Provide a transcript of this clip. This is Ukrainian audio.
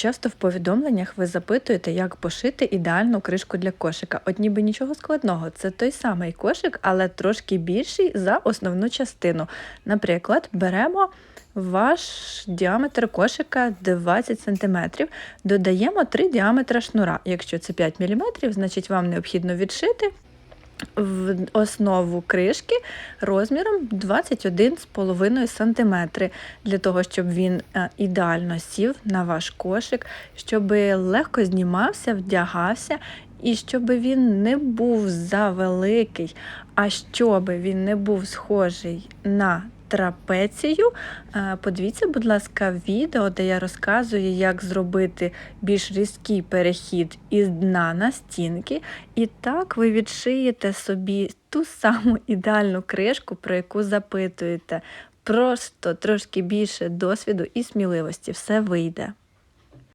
Часто в повідомленнях ви запитуєте, як пошити ідеальну кришку для кошика. От ніби нічого складного, це той самий кошик, але трошки більший за основну частину. Наприклад, беремо ваш діаметр кошика 20 см, додаємо 3 діаметра шнура. Якщо це 5 мм, значить вам необхідно відшити в основу кришки розміром 21,5 см, для того, щоб він е, ідеально сів на ваш кошик, щоб легко знімався, вдягався. І щоб він не був завеликий, а щоб він не був схожий на трапецію. Е, Подивіться, будь ласка, відео, де я розказую, як зробити більш різкий перехід із дна на стінки. І так ви відшиєте собі ту саму ідеальну кришку, про яку запитуєте. Просто трошки більше досвіду і сміливості все вийде.